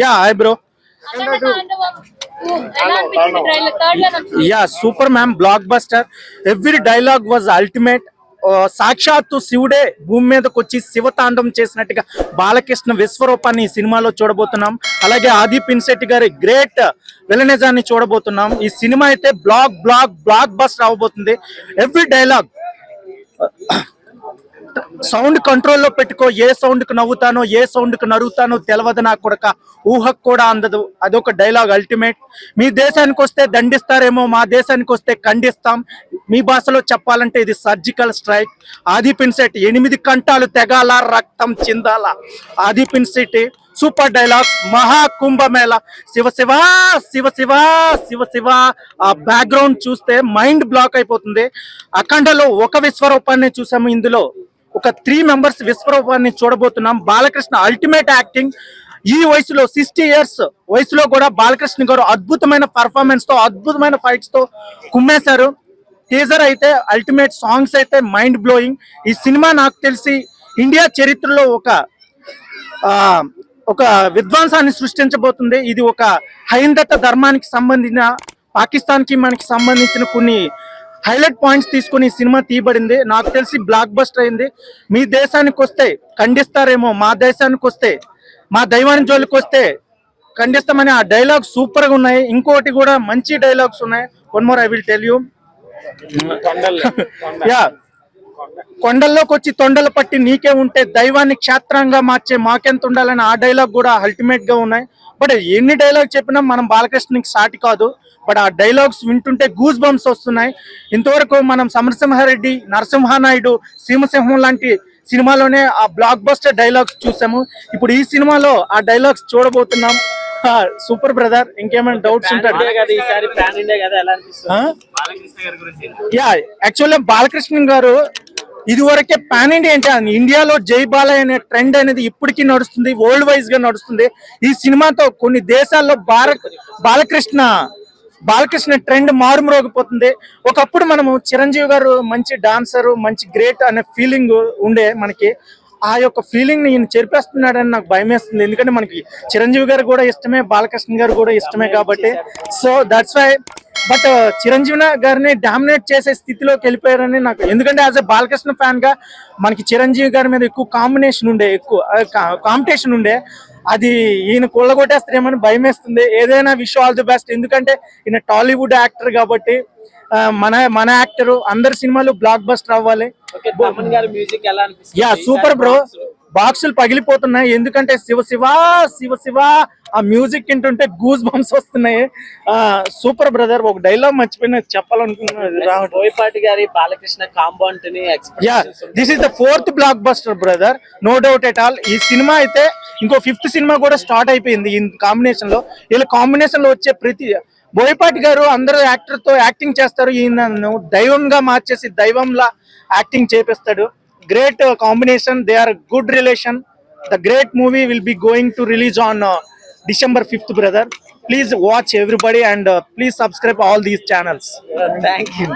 Yeah hi bro yeah super ma'am blockbuster every dialogue was ultimate సాక్షాత్తు శివుడే భూమి మీదకి వచ్చి శివతాండం చేసినట్టుగా బాలకృష్ణ విశ్వరూపాన్ని ఈ సినిమాలో చూడబోతున్నాం. అలాగే ఆది పిన్సెట్టి గారి గ్రేట్ విలనిజాన్ని చూడబోతున్నాం. ఈ సినిమా అయితే బ్లాక్ బ్లాక్ బ్లాక్ బస్టర్ అవబోతుంది. ఎవ్రీ డైలాగ్ సౌండ్ కంట్రోల్లో పెట్టుకో ఏ సౌండ్కి నవ్వుతానో ఏ సౌండ్కి నరుగుతానో తెలియదు నాకు కొడక. ఊహకు కూడా అందదు. అదొక డైలాగ్ అల్టిమేట్. మీ దేశానికి వస్తే దండిస్తారేమో మా దేశానికి వస్తే ఖండిస్తాం. మీ భాషలో చెప్పాలంటే ఇది సర్జికల్ స్ట్రైక్. ఆది పిన్సెట్ ఎనిమిది కంటాలు తెగాల రక్తం చిందాల. ఆది పిన్సెట్ సూపర్ డైలాగ్స్ మహా కుంభమేళ శివ శివ శివ శివ శివ శివ. ఆ బ్యాక్గ్రౌండ్ చూస్తే మైండ్ బ్లాక్ అయిపోతుంది. అఖండలో ఒక విశ్వరూపాన్ని చూసాము ఇందులో. ఒక త్రీ మెంబర్స్ విశ్వరూపాన్ని చూడబోతున్నాం. బాలకృష్ణ అల్టిమేట్ యాక్టింగ్ ఈ వయసులో సిక్స్టీ ఇయర్స్ వయసులో కూడా బాలకృష్ణ గారు అద్భుతమైన పర్ఫార్మెన్స్తో అద్భుతమైన ఫైట్స్తో కుమ్మేశారు. టీజర్ అయితే అల్టిమేట్ సాంగ్స్ అయితే మైండ్ బ్లోయింగ్ ఈ సినిమా నాకు తెలిసి ఇండియా చరిత్రలో ఒక ఒక విధ్వంసాన్ని సృష్టించబోతుంది. ఇది ఒక హైందత ధర్మానికి సంబంధించిన పాకిస్తాన్కి మనకి సంబంధించిన కొన్ని హైలైట్ పాయింట్స్ తీసుకుని ఈ సినిమా తీయబడింది. నాకు తెలిసి బ్లాక్ బస్టర్ అయింది. మీ దేశానికి వస్తే ఖండిస్తారేమో మా దేశానికి వస్తే మా దైవానికి జోలికి వస్తే ఖండిస్తామని ఆ డైలాగ్ సూపర్గా ఉన్నాయి. ఇంకోటి కూడా మంచి డైలాగ్స్ ఉన్నాయి. One more I will tell you yeah కొండల్లోకి వచ్చి తొండలు పట్టి నీకే ఉంటే దైవాన్ని క్షేత్రంగా మార్చే మాకెంత ఉండాలని ఆ డైలాగ్ కూడా అల్టిమేట్గా ఉన్నాయి. బట్ ఎన్ని డైలాగ్ చెప్పినా మనం బాలకృష్ణకి సాటి కాదు. బట్ ఆ డైలాగ్స్ వింటుంటే గూస్ బంప్స్ వస్తున్నాయి. ఇంతవరకు మనం సమరసింహారెడ్డి నరసింహానాయుడు సీమసింహం లాంటి సినిమాలోనే ఆ బ్లాక్ బస్టర్ డైలాగ్స్ చూసాము. ఇప్పుడు ఈ సినిమాలో ఆ డైలాగ్స్ చూడబోతున్నాం. సూపర్ బ్రదర్ ఇంకేమైనా డౌట్స్ గురించి. యా యాక్చువల్గా బాలకృష్ణ గారు ఇదివరకే పాన్ ఇండియా అంటే ఇండియాలో జై బాలయ్య అనే ట్రెండ్ అనేది ఇప్పటికీ నడుస్తుంది వరల్డ్ వైజ్గా నడుస్తుంది. ఈ సినిమాతో కొన్ని దేశాల్లో బాల బాలకృష్ణ బాలకృష్ణ ట్రెండ్ మారుమ్రోగిపోతుంది. ఒకప్పుడు మనము చిరంజీవి గారు మంచి డాన్సర్ మంచి గ్రేట్ అనే ఫీలింగ్ ఉండే మనకి. ఆ యొక్క ఫీలింగ్ ఈయన చెరిపేస్తున్నాడని నాకు భయం వేస్తుంది ఎందుకంటే మనకి చిరంజీవి గారు కూడా ఇష్టమే బాలకృష్ణ గారు కూడా ఇష్టమే కాబట్టి. So that's why but Chiranjeevi గారిని డామినేట్ చేసే స్థితిలోకి వెళ్ళిపోయారని నాకు ఎందుకంటే యాజ్ ఎ బాలకృష్ణ ఫ్యాన్గా మనకి చిరంజీవి గారి మీద ఎక్కువ కాంబినేషన్ ఉండే ఎక్కువ కాంపిటీషన్ ఉండే. అది ఈయన కొల్లగొట్టేస్తారేమని భయం వేస్తుంది ఏదైనా విష్ ఆల్ ది బెస్ట్. ఎందుకంటే ఈయన టాలీవుడ్ యాక్టర్ కాబట్టి ఆ, మన మన యాక్టర్ అందరి సినిమాలు బ్లాక్ బస్టర్ అవ్వాలి యా సూపర్ బ్రో బాక్సులు పగిలిపోతున్నాయి. ఎందుకంటే శివ శివ శివ శివ ఆ మ్యూజిక్ వింటుంటే గూస్ బంప్స్ వస్తున్నాయి. ఆ సూపర్ బ్రదర్ ఒక డైలాగ్ మర్చిపోయిన చెప్పాలనుకున్నా బోయపాటి గారి Balakrishna కాంబౌంట్ని yeah expectations this is the fourth blockbuster brother no doubt at all ఈ సినిమా అయితే ఇంకో ఫిఫ్త్ సినిమా కూడా స్టార్ట్ అయిపోయింది ఈ కాంబినేషన్లో. వీళ్ళ కాంబినేషన్లో వచ్చే ప్రతి బోయపాటి గారు అందరూ యాక్టర్తో యాక్టింగ్ చేస్తారు. ఈయన దైవంగా మార్చేసి దైవంలా యాక్టింగ్ చేపిస్తాడు. great uh, combination. They are good relation. The great movie will be going to release on uh, December 5th, brother. Please watch everybody and uh, please subscribe all these channels. Uh, thank you.